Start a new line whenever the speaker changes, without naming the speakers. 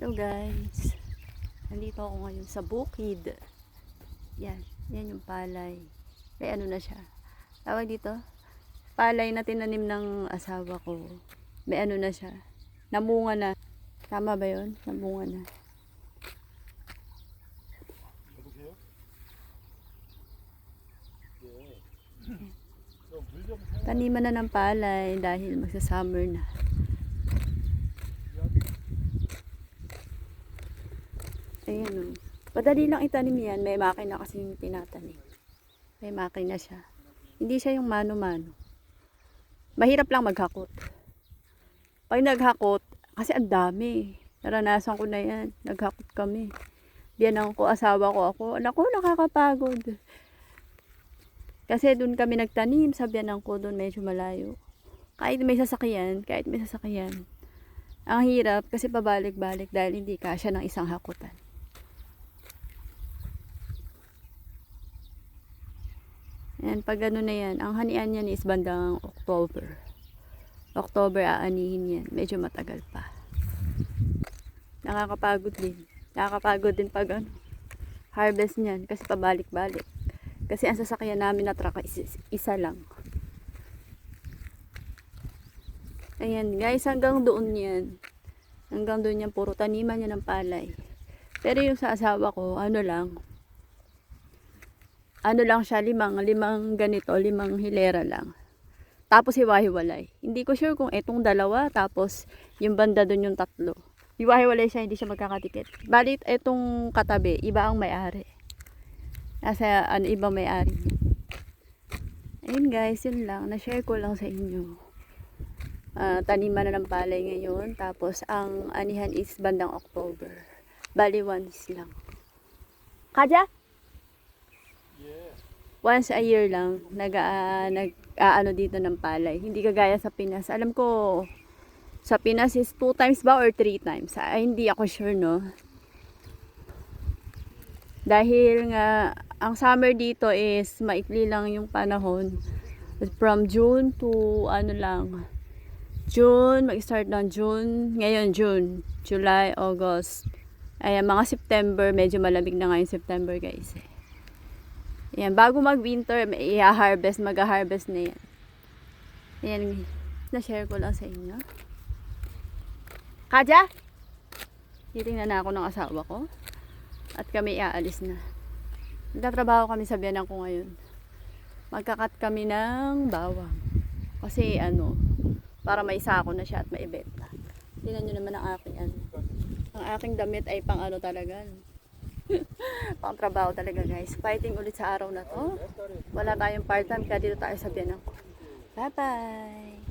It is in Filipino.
Hello guys. Nandito ako ngayon sa bukid. Yan. Yan yung palay. Kaya ano na siya. Tawag dito. Palay na tinanim ng asawa ko. May ano na siya. Namunga na. Tama ba yun? Namunga na. Taniman na ng palay dahil magsa-summer na. Ayan o. Padali lang itanim yan. May makina kasi yung tinatanim. May makina siya. Hindi siya yung mano-mano. Mahirap lang maghakot. Pag naghakot, kasi ang dami. Naranasan ko na yan. Naghakot kami. Biyanan ko, asawa ko ako. Anak ko, nakakapagod. Kasi doon kami nagtanim, sabihan ko doon medyo malayo. Kahit may sasakyan, kahit may sasakyan. Ang hirap kasi pabalik-balik dahil hindi kasya ng isang hakutan. Yan, pag ano na yan, ang hanian yan is bandang October. October aanihin yan. Medyo matagal pa. Nakakapagod din. Nakakapagod din pag ano, harvest niyan kasi pabalik-balik. Kasi ang sasakyan namin na truck is isa lang. Ayan guys, hanggang doon yan. Hanggang doon yan, puro taniman yan ng palay. Pero yung sa asawa ko, ano lang, ano lang siya, limang, limang ganito, limang hilera lang. Tapos hiwa-hiwalay. Hindi ko sure kung itong dalawa, tapos yung banda doon yung tatlo. Hiwa-hiwalay siya, hindi siya magkakatikit. Balit itong katabi, iba ang may-ari. Nasa ano, ibang may-ari. Ayun guys, yun lang. Na-share ko lang sa inyo. Ah, taniman na ng palay ngayon. Tapos ang anihan is bandang October. Bali once lang. Kaja?
예.
Once a year lang nag ah, nag aano dito ng palay. Hindi kagaya sa Pinas. Alam ko sa Pinas is two times ba or three times? Ay, hindi ako sure no. Dahil nga ang summer dito is maikli lang yung panahon. From June to ano lang. June, mag-start ng June. Ngayon June, July, August. Ayan, mga September, medyo malamig na ngayon September guys. Eh. Ayan, bago mag-winter, i-harvest, mag-harvest na yan. Ayan, na-share ko lang sa inyo. Kaja! Titingnan na ako ng asawa ko. At kami aalis na. Nagtatrabaho kami sa biyanan ko ngayon. Magkakat kami ng bawang. Kasi ano, para may sako na siya at maibenta. Tingnan nyo naman ang aking ano. Ang aking damit ay pang ano talaga. pang trabaho talaga guys. Fighting ulit sa araw na to. Wala tayong part-time kaya dito tayo sa biyanan ko. Bye-bye!